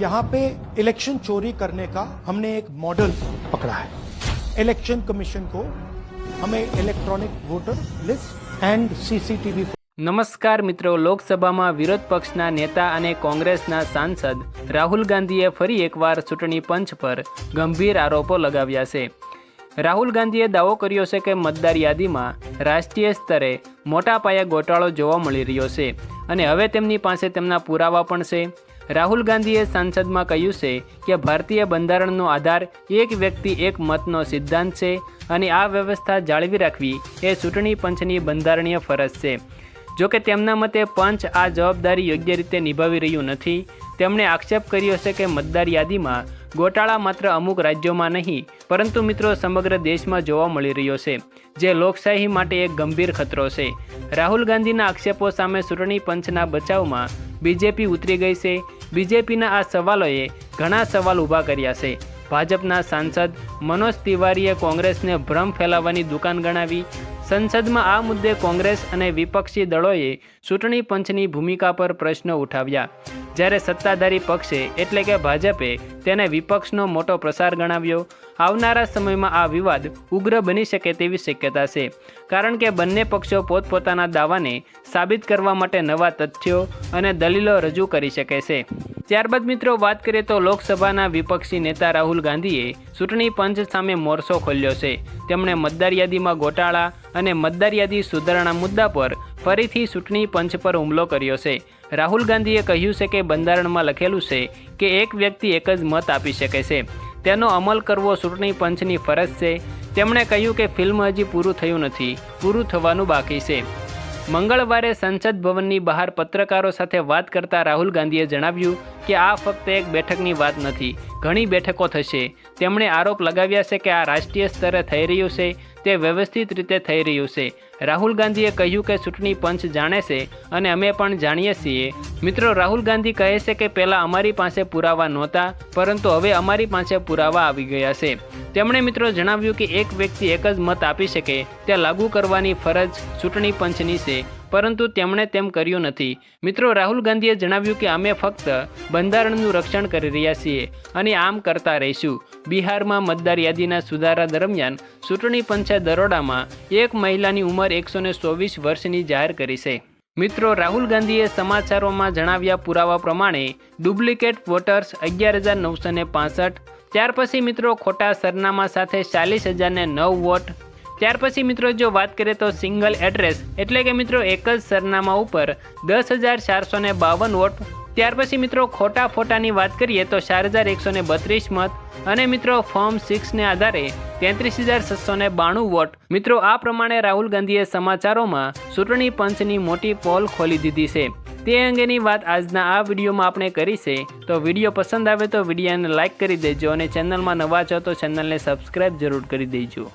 यहाँ पे इलेक्शन चोरी करने का हमने एक मॉडल पकड़ा है इलेक्शन कमीशन को हमें electronic voter list and CCTV નમસ્કાર મિત્રો લોકસભામાં વિરોધ પક્ષના નેતા અને કોંગ્રેસના સાંસદ રાહુલ ગાંધીએ ફરી એકવાર ચૂંટણી પંચ પર ગંભીર આરોપો લગાવ્યા છે રાહુલ ગાંધીએ દાવો કર્યો છે કે મતદાર યાદીમાં રાષ્ટ્રીય સ્તરે મોટા પાયે ગોટાળો જોવા મળી રહ્યો છે અને હવે તેમની પાસે તેમના પુરાવા પણ છે રાહુલ ગાંધીએ સાંસદમાં કહ્યું છે કે ભારતીય બંધારણનો આધાર એક વ્યક્તિ, એક મતનો સિદ્ધાંત છે અને આ વ્યવસ્થા જાળવી રાખવી એ ચૂંટણી પંચની બંધારણીય ફરજ છે. જો કે તેમના મતે પંચ આ જવાબદારી યોગ્ય રીતે નિભાવી રહ્યું નથી. તેમણે આક્ષેપ કર્યો છે કે મતદાર યાદીમાં ગોટાળા માત્ર અમુક રાજ્યોમાં નહીં, પરંતુ મિત્રો સમગ્ર દેશમાં જોવા મળી રહ્યો છે, જે લોકશાહી માટે એક ગંભીર ખતરો છે. રાહુલ ગાંધીના આક્ષેપો સામે ચૂંટણી પંચના બચાવમાં બીજેપી ઉતરી ગઈ છે. બીજેપીના આ સવાલોએ ઘણા સવાલ ઊભા કર્યા છે. ભાજપના સાંસદ મનોજ તિવારીએ કોંગ્રેસને ભ્રમ ફેલાવવાની દુકાન ગણાવી. સંસદમાં આ મુદ્દે કોંગ્રેસ અને વિપક્ષી દળોએ ચૂંટણી પંચની ભૂમિકા પર પ્રશ્નો ઉઠાવ્યા. જ્યારે સત્તાધારી પક્ષે એટલે કે ભાજપે તેને વિપક્ષનો મોટો પ્રસાર ગણાવ્યો, આવનારા સમયમાં આ વિવાદ ઉગ્ર બની શકે તેવી શક્યતા છે. કારણ કે બંને પક્ષો પોતપોતાના દાવાને સાબિત કરવા માટે નવા તથ્યો અને દલીલો રજૂ કરી શકે છે. ત્યારબાદ મિત્રો, વાત કરીએ તો લોકસભાના વિપક્ષી નેતા રાહુલ ગાંધીએ ચૂંટણી પંચ સામે મોરચો ખોલ્યો છે. તેમણે મતદાર યાદીમાં ગોટાળા અને મતદાર યાદી સુધારણા મુદ્દા પર ફરીથી ચૂંટણી પંચ પર હુમલો કર્યો છે. રાહુલ ગાંધીએ કહ્યું છે કે બંધારણમાં લખેલું છે કે એક વ્યક્તિ એક જ મત આપી શકે છે. તેનો અમલ કરવો ચૂંટણી પંચની ફરજ છે. તેમણે કહ્યું કે ફિલ્મ હજી પૂરું થયું નથી, પૂરું થવાનું બાકી છે. મંગળવારે સંસદ ભવનની બહાર પત્રકારો સાથે વાત કરતા રાહુલ ગાંધીએ જણાવ્યું કે આ ફક્ત એક બેઠકની વાત નથી, ઘણી બેઠકો થશે. તેમણે આરોપ લગાવ્યા છે કે આ રાષ્ટ્રીય સ્તરે થઈ રહ્યું છે. તે વ્યવસ્થિત રીતે થઈ રહ્યું છે. રાહુલ ગાંધીએ કહ્યું કે ચૂંટણી પંચ જાણે છે અને અમે પણ જાણીએ છીએ. મિત્રો, રાહુલ ગાંધી કહે છે કે પહેલાં અમારી પાસે પુરાવા નહોતા, પરંતુ હવે અમારી પાસે પુરાવા આવી ગયા છે. તેમણે મિત્રો જણાવ્યું કે એક વ્યક્તિ એક જ મત આપી શકે, તે લાગુ કરવાની ફરજ ચૂંટણી પંચની છે. પરંતુ તેમણે તેમ કર્યું નથી. મિત્રો, રાહુલ ગાંધીએ જણાવ્યું કે અમે ફક્ત બંધારણનું રક્ષણ કરી રહ્યા છીએ અને આમ કરતા રહીશું. બિહારમાં મતદાર યાદીના સુધારા દરમિયાન ચૂંટણી પંચે દરોડામાં એક મહિલાની ઉંમર એકસો ચોવીસ વર્ષની જાહેર કરી છે. મિત્રો, રાહુલ ગાંધીએ સમાચારોમાં જણાવ્યા પુરાવા પ્રમાણે ડુપ્લિકેટ વોટર્સ અગિયાર હજાર નવસો ને ત્યાર પછી મિત્રો ખોટા સરનામા સાથે ચાલીસ હજારને નવ વોટ ત્યાર પછી મિત્રો જો વાત કરીએ તો સિંગલ એડ્રેસ એટલે કે મિત્રો એક જ સરનામા ઉપર દસ હજાર ચારસો ને બાવન વોટ. ત્યાર પછી મિત્રો ખોટા ફોટાની વાત કરીએ તો ચાર હજાર એકસો ને બત્રીસ મત અને મિત્રો ફોર્મ સિક્સને આધારે તેત્રીસ હજાર છસો ને બાણું વોટ. મિત્રો આ પ્રમાણે રાહુલ ગાંધીએ સમાચારોમાં ચૂંટણી પંચની મોટી પોલ ખોલી દીધી છે. તે અંગેની વાત આજના આ વિડીયોમાં આપણે કરી છે. તો વીડિયો પસંદ આવે તો વિડીયોને લાઇક કરી દેજો અને ચેનલમાં નવા છો તો ચેનલને સબસ્ક્રાઈબ જરૂર કરી દેજો.